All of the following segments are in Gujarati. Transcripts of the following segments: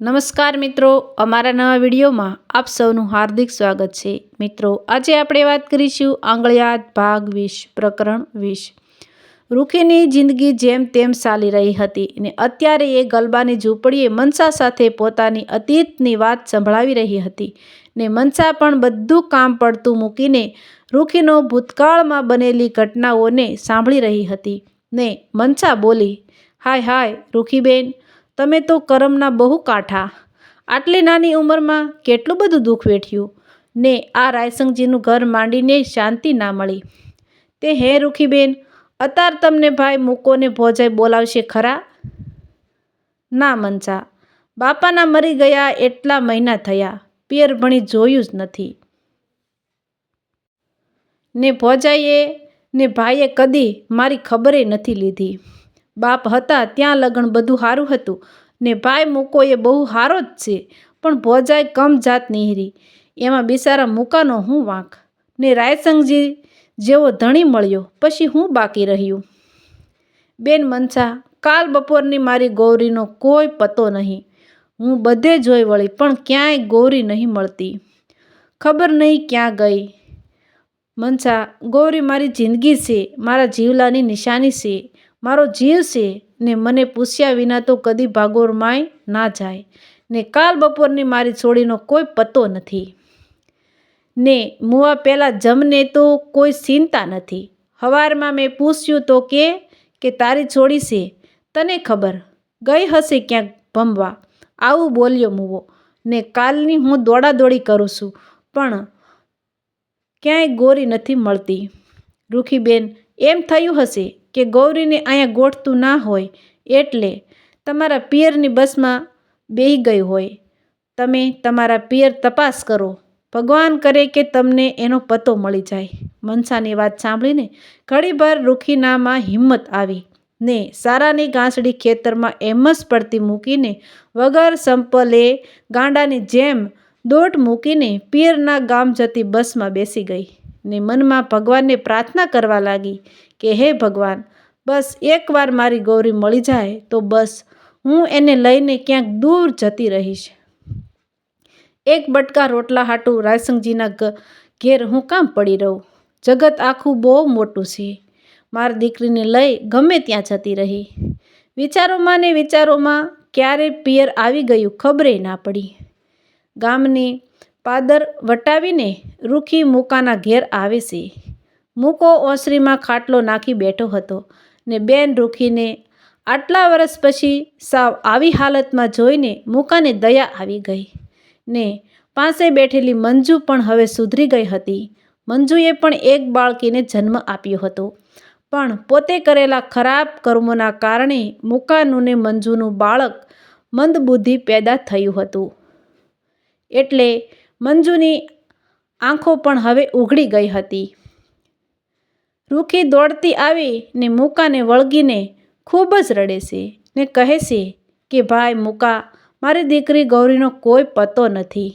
નમસ્કાર મિત્રો, અમારા નવા વિડીયોમાં આપ સૌનું હાર્દિક સ્વાગત છે. મિત્રો, આજે આપણે વાત કરીશું આંગળિયાત ભાગ વીસ પ્રકરણ વીસ રૂખીની જિંદગી જેમ તેમ ચાલી રહી હતી અને અત્યારે એ ગલબાની ઝૂંપડીએ મનસા સાથે પોતાની અતીતની વાત સંભળાવી રહી હતી ને મનસા પણ બધું કામ પડતું મૂકીને રૂખીનો ભૂતકાળમાં બનેલી ઘટનાઓને સાંભળી રહી હતી ને મનસા બોલી, હાય હાય, રૂખીબેન તમે તો કરમના બહુ કાંઠા. આટલી નાની ઉંમરમાં કેટલું બધું દુઃખ વેઠ્યું? ને આ રાયસંગજીનું ઘર માંડીને શાંતિ ના મળી. તે હે રૂખીબેન, અતાર તમને ભાઈ મૂકોને ભોજાઈ બોલાવશે ખરા? ના મંચા. બાપાના મરી ગયા એટલા મહિના થયા. પિયર ભણી જોયું જ નથી. ને ભોજાઈએ, ને ભાઈએ કદી મારી ખબરે નથી લીધી. બાપ હતા, ત્યાં લગ્ન બધું સારું હતું. ને ભાઈ મૂકો એ બહુ સારો જ છે, પણ ભોજાય કમ જાત નિહરી. એમાં બિસારા મૂકાનો હું વાંક. ને રાયસંગજી જેવો ધણી મળ્યો, પછી હું બાકી રહ્યું? બેન મનસા, કાલ બપોરની મારી ગૌરીનો કોઈ પતો નહીં. હું બધે જોઈ વળી, પણ ક્યાંય ગૌરી નહીં મળતી. ખબર નહીં ક્યાં ગઈ. મનસા, ગૌરી મારી જિંદગી છે, મારા જીવલાની નિશાની છે. મારો જીવ છે ને મને પૂછ્યા વિના તો કદી ભાગોરમાંય ના જાય. ને કાલ બપોરની મારી છોડીનો કોઈ પતો નથી. ને મુવા પહેલાં જમને તો કોઈ ચિંતા નથી. હવારમાં મેં પૂછ્યું તો કે કે તારી છોડી છે? તને ખબર, ગઈ હશે ક્યાંક ભમવા. આવું બોલ્યો મુવો. ને કાલની હું દોડાદોડી કરું છું, પણ ક્યાંય ગોરી નથી મળતી. રૂખીબેન, એમ થયું હશે? કે ગૌરીને અહીંયા ગોઠતું ના હોય એટલે તમારા પિયરની બસમાં બેહી ગઈ હોય. તમે તમારા પિયર તપાસ કરો. ભગવાન કરે કે તમને એનો પતો મળી જાય. મનસાની વાત સાંભળીને ઘડીભર રૂખીનામાં હિંમત આવી ને સારાની ગાંસડી ખેતરમાં એમ જ પડતી મૂકીને વગર સંપલે ગાંડાની જેમ દોટ મૂકીને પિયરના ગામ જતી બસમાં બેસી ગઈ ને મનમાં ભગવાનને પ્રાર્થના કરવા લાગી કે હે ભગવાન બસ એકવાર મારી ગૌરી મળી જાય તો બસ હું એને લઈને ક્યાંક દૂર જતી રહીશ. એક બટકા રોટલા હાટું રાયસંગજીના ઘેર હું કામ પડી રહું? જગત આખું બહુ મોટું છે. મારી દીકરીને લઈ ગમે ત્યાં જતી રહી. વિચારોમાં ને વિચારોમાં ક્યારે પિયર આવી ગયું ખબરે ના પડી. ગામની પાદર વટાવીને રૂખી મૂકાના ઘેર આવે છે. મૂકો ઓસરીમાં ખાટલો નાખી બેઠો હતો. ને બેન રૂખીને આટલા વર્ષ પછી સાવ આવી હાલતમાં જોઈને મૂકાને દયા આવી ગઈ. ને પાસે બેઠેલી મંજુ પણ હવે સુધરી ગઈ હતી. મંજુએ પણ એક બાળકીને જન્મ આપ્યો હતો. પણ પોતે કરેલા ખરાબ કર્મોના કારણે મૂકાનું ને મંજુનું બાળક મંદબુદ્ધિ પેદા થયું હતું. એટલે મંજુની આંખો પણ હવે ઉઘડી ગઈ હતી. રૂખી દોડતી આવી ને મૂકાને વળગીને ખૂબ જ રડે છે ને કહે છે કે, ભાઈ મૂકા, મારી દીકરી ગૌરીનો કોઈ પતો નથી.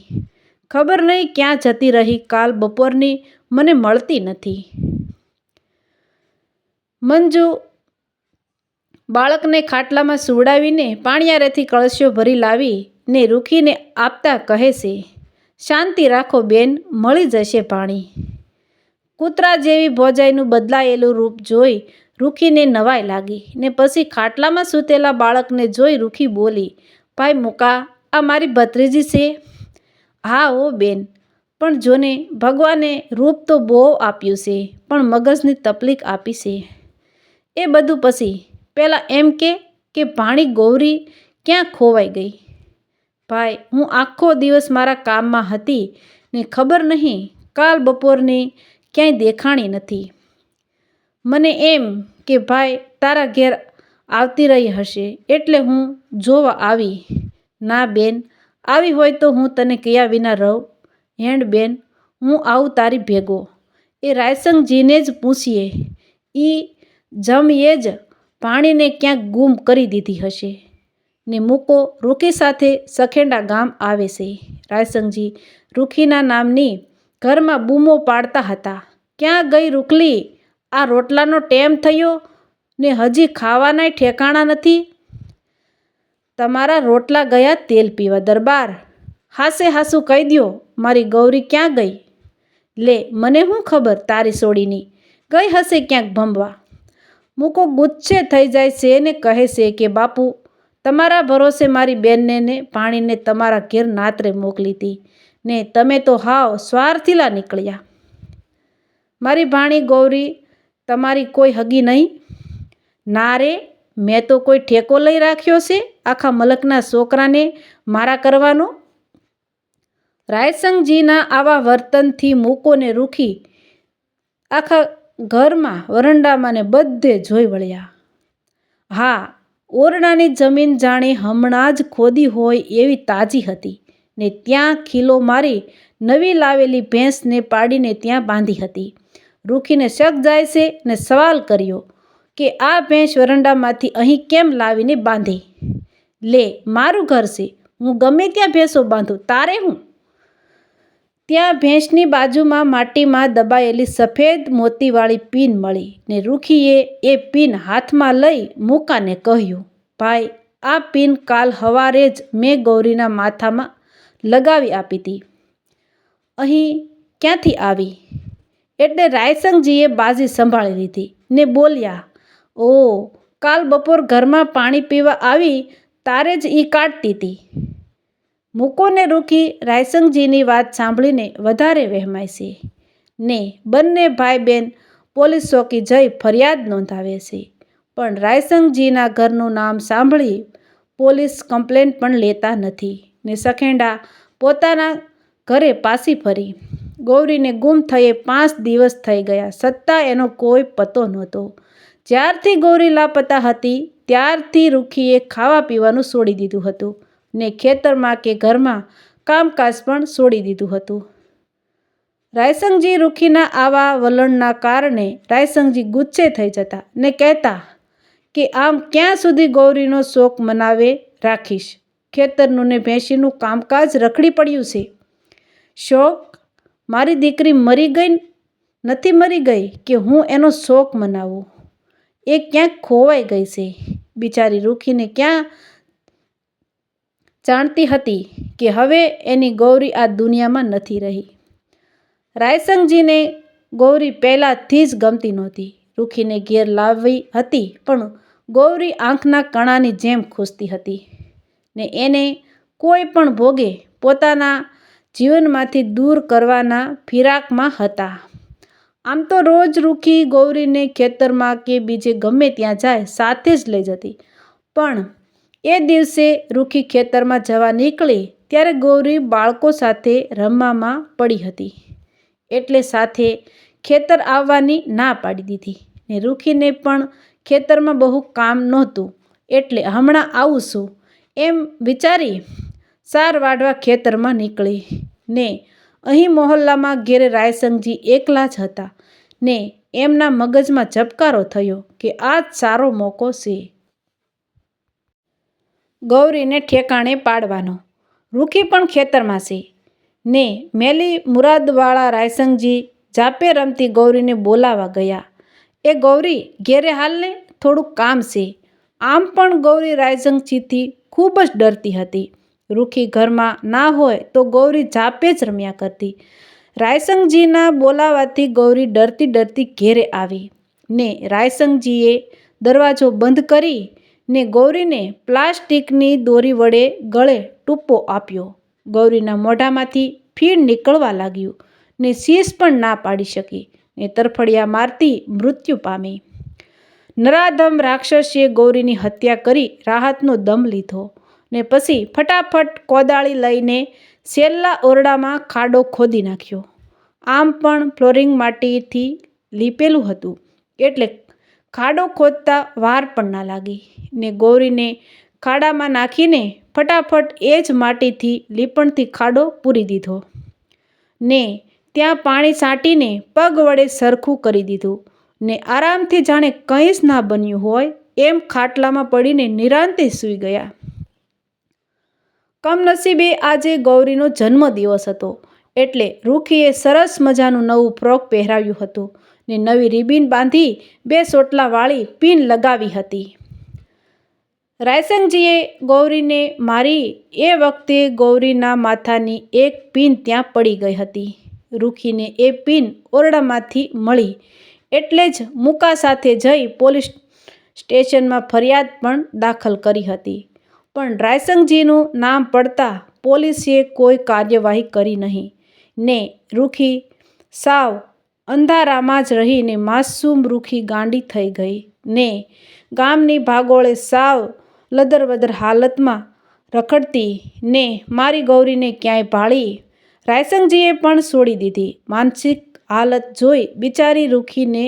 ખબર નહીં ક્યાં જતી રહી, કાલ બપોરની મને મળતી નથી. મંજુ બાળકને ખાટલામાં સુવડાવીને પાણિયારેથી કળશીઓ ભરી લાવી ને રૂખીને આપતા કહે છે, શાંતિ રાખો બેન, મળી જશે પાણી. કૂતરા જેવી ભોજાઈનું બદલાયેલું રૂપ જોઈ રૂખીને નવાઈ લાગી ને પછી ખાટલામાં સૂતેલા બાળકને જોઈ રૂખી બોલી, ભાઈ મુકા, આ મારી ભત્રીજી છે. હા ઓ બેન, પણ જોને, ભગવાને રૂપ તો બહુ આપ્યું છે, પણ મગજની તકલીફ આપી છે. એ બધું પછી પહેલાં એમ કે કે ભાણી ગૌરી ક્યાં ખોવાઈ ગઈ? ભાઈ, હું આખો દિવસ મારા કામમાં હતી ને ખબર નહીં, કાલ બપોરની ક્યાંય દેખાણી નથી. મને એમ કે ભાઈ, તારા ઘેર આવતી રહી હશે, એટલે હું જોવા આવી. ના બેન, આવી હોય તો હું તને કયા વિના રહું. હેન્ડ બેન, હું આવું તારી ભેગો. એ રાયસંગજીને જ પૂછીએ. એ જમીએ જ પાણીને ક્યાંક ગુમ કરી દીધી હશે. ને મૂકો, રૂખી સાથે સખેંડા ગામ આવે છે. રાયસંગજી, રૂખીના નામની ઘરમાં બૂમો પાડતા હતા. ક્યાં ગઈ રૂકલી? આ રોટલાનો ટેમ થયો ને હજી ખાવાનાય ઠેકાણા નથી? તમારા રોટલા ગયા તેલ પીવા દરબાર. હાસે હાસું કહી દ્યો, મારી ગૌરી ક્યાં ગઈ? લે, મને શું ખબર તારી સોડીની? ગઈ હશે ક્યાંક ભમવા? મૂકો ગુચ્છે થઈ જાય છે ને કહે છે કે, બાપુ, તમારા ભરોસે મારી બેનને પાણીને તમારા ઘેર નાતરે મોકલી હતી ને તમે તો હાવ સ્વાર્થીલા નીકળ્યા. મારી ભાણી ગૌરી તમારી કોઈ હગી નહીં. ના રે મેં તો કોઈ ઠેકો લઈ રાખ્યો છે આખા મલકના છોકરાને મારા કરવાનો? રાયસંગજીના આવા વર્તનથી મૂકોને રૂખી આખા ઘરમાં વરંડામાં ને બધે જોઈ વળ્યા. હા, ઓરડાની જમીન જાણે હમણાં જ ખોદી હોય એવી તાજી હતી. ને ત્યાં ખીલો મારી નવી લાવેલી ભેંસને પાડીને ત્યાં બાંધી હતી. રૂખીને શક જાય છે ને સવાલ કર્યો કે આ ભેંસ વરંડામાંથી અહીં કેમ લાવીને બાંધી? લે, મારું ઘર છે. હું ગમે ત્યાં ભેંસો બાંધું. તારે હું? ત્યાં ભેંસની બાજુમાં માટીમાં દબાયેલી સફેદ મોતીવાળી પીન મળી ને રૂખીએ એ પીન હાથમાં લઈ મૂકાને કહ્યું, ભાઈ, આ પીન કાલ હવારે જ મેં ગૌરીના માથામાં લગાવી આપી હતી અહીં ક્યાંથી આવી? એટલે રાયસંગજીએ બાજી સંભાળી લીધી ને બોલ્યા ઓ કાલ બપોર ઘરમાં પાણી પીવા આવી તારે જ એ કાઢતી હતી મૂકોને રૂકી રાયસંગજીની વાત સાંભળીને વધારે વહેમાય છે ને બંને ભાઈ બહેન પોલીસ ચોકી જઈ ફરિયાદ નોંધાવે છે. પણ રાયસંગજીના ઘરનું નામ સાંભળી પોલીસ કમ્પ્લેન પણ લેતા નથી. ને સખેંડા પોતાના ઘરે પાછી ફરી. ગૌરીને ગુમ થયે પાંચ દિવસ થઈ ગયા. છતાં એનો કોઈ પતો નહોતો. જ્યારથી ગૌરી લાપતા હતી, ત્યારથી રૂખીએ ખાવા પીવાનું છોડી દીધું હતું ને ખેતરમાં કે ઘરમાં કામકાજ પણ છોડી દીધું હતું. રાયસંગજી રૂખીના આવા વલણના કારણે રાયસંગજી ગુચ્છે થઈ જતા ને કહેતા કે આમ ક્યાં સુધી ગૌરીનો શોક મનાવે રાખીશ? ખેતરનું ને ભેંસીનું કામકાજ રખડી પડ્યું છે. શોક? મારી દીકરી મરી ગઈ નથી મરી ગઈ કે હું એનો શોક મનાવું? એ ક્યાંક ખોવાઈ ગઈ છે. બિચારી રૂખીને ક્યાં જાણતી હતી કે હવે એની ગૌરી આ દુનિયામાં નથી રહી. રાયસંગજીને ગૌરી પહેલાંથી જ ગમતી નહોતી. રૂખીને ઘેર લાવવી હતી પણ ગૌરી આંખના કણાની જેમ ખૂસતી હતી. ને એને કોઈ પણ ભોગે પોતાના જીવનમાંથી દૂર કરવાના ફિરાકમાં હતા. આમ તો રોજ રૂખી ગૌરીને ખેતરમાં કે બીજે ગમે ત્યાં જાય સાથે જ લઈ જતી. પણ એ દિવસે રૂખી ખેતરમાં જવા નીકળી ત્યારે ગૌરી બાળકો સાથે રમવામાં પડી હતી. એટલે સાથે ખેતર આવવાની ના પાડી દીધી ને રૂખીને પણ ખેતરમાં બહુ કામ નહોતું. એટલે હમણાં આવું છું. એમ વિચારી સાર વાઢવા ખેતરમાં નીકળી. ને, અહીં મોહલ્લામાં ઘેરે રાયસંગજી એકલા જ હતા. ને, એમના મગજમાં ઝબકારો થયો કે આ જ સારો મોકો છે. ગૌરીને ઠેકાણે પાડવાનો. રૂખી પણ ખેતરમાં છે. ને, મેલી મુરાદવાળા રાયસંગજી જાપે રમતી ગૌરીને બોલાવા ગયા. એ ગૌરી, ઘેરે હાલને થોડુંક કામ છે. આમ પણ ગૌરી રાયસંગજીથી ખૂબ જ ડરતી હતી. રૂખી ઘરમાં ના હોય તો ગૌરી જાપે જ રમ્યા કરતી. રાયસંગજીના બોલાવાથી ગૌરી ડરતી ડરતી ઘેરે આવી. ને રાયસંગજીએ દરવાજો બંધ કરી ને ગૌરીને પ્લાસ્ટિકની દોરી વડે ગળે ટૂપ્પો આપ્યો. ગૌરીના મોઢામાંથી ફીણ નીકળવા લાગ્યું ને શીશ પણ ના પાડી શકી ને તરફડિયા મારતી મૃત્યુ પામી. નરાધમ રાક્ષસીએ ગૌરીની હત્યા કરી રાહતનો દમ લીધો ને પછી ફટાફટ કોદાળી લઈને છેલ્લા ઓરડામાં ખાડો ખોદી નાખ્યો. આમ પણ ફ્લોરિંગ માટીથી લીપેલું હતું, એટલે ખાડો ખોદતા વાર પણ ના લાગી ને ગૌરીને ખાડામાં નાખીને ફટાફટ એ જ માટીથી લીપણથી ખાડો પૂરી દીધો ને ત્યાં પાણી છાંટીને પગ વડે સરખું કરી દીધું. ને આરામથી જાણે કંઈ જ ના બન્યું હોય, એમ ખાટલામાં પડીને નિરાંતે સૂઈ ગયા. કમનસીબે આજે ગૌરીનો જન્મદિવસ હતો, એટલે રૂખીએ સરસ મજાનું નવું ફ્રોક પહેરાવ્યું હતું ને નવી રિબીન બાંધી બે સોટલાવાળી પિન લગાવી હતી. રાયસંગજીએ ગૌરીને મારી એ વખતે ગૌરીના માથાની એક પિન ત્યાં પડી ગઈ હતી. રૂખીને એ પિન ઓરડામાંથી મળી એટલે જ મુકા સાથે જઈ પોલીસ સ્ટેશનમાં ફરિયાદ પણ દાખલ કરી હતી. પણ રાયસંગજીનું નામ પડતા પોલીસે કોઈ કાર્યવાહી કરી નહીં. ને રૂખી સાવ અંધારામાં જ રહીને માસૂમ રૂખી ગાંડી થઈ ગઈ. ને ગામની ભાગોળે સાવ લદરવદર હાલતમાં રખડતી ને મારી ગૌરીને ક્યાંય ભાળી રાયસંગજીએ પણ છોડી દીધી. માનસિક હાલત જોઈ બિચારી રૂખીને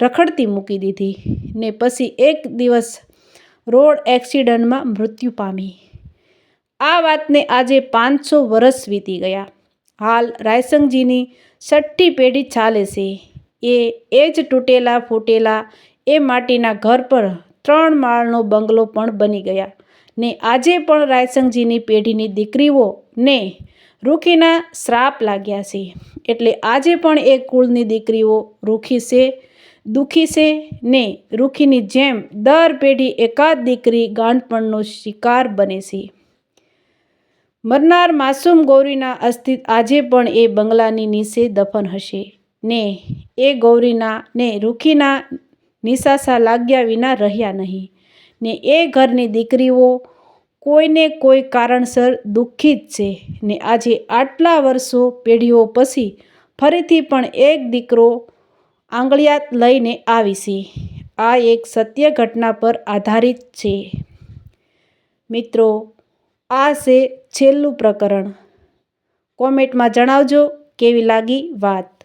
રખડતી મૂકી દીધી ને પછી એક દિવસ રોડ એક્સિડન્ટમાં મૃત્યુ પામી. આ વાતને આજે પાંચસો વર્ષ વીતી ગયા. હાલ રાયસંગજીની છઠ્ઠી પેઢી ચાલે છે. એ એ જ તૂટેલા ફૂટેલા એ માટીના ઘર પર ત્રણ માળનો બંગલો પણ બની ગયા ને આજે પણ રાયસંગજીની પેઢીની દીકરીઓ ને રૂખીના શ્રાપ લાગ્યા છે. એટલે આજે પણ એ કુળની દીકરીઓ રૂખી છે, દુઃખી છે ને રૂખીની જેમ દર પેઢી એકાદ દીકરી ગાંઠપણનો શિકાર બને છે. મરનાર માસૂમ ગૌરીના અસ્થિ, આજે પણ એ બંગલાની નીચે દફન હશે ને એ ગૌરીના ને રૂખીના નિશાસા લાગ્યા વિના રહ્યા નહીં ને એ ઘરની દીકરીઓ કોઈને કોઈ કારણસર દુઃખી જ છે ને આજે આટલા વર્ષો પેઢીઓ પછી ફરીથી પણ એક દીકરો આંગળિયાત લઈને આવી છે. આ એક સત્ય ઘટના પર આધારિત છે. મિત્રો, આ છે છેલ્લું પ્રકરણ. કોમેન્ટમાં જણાવજો કેવી લાગી વાત.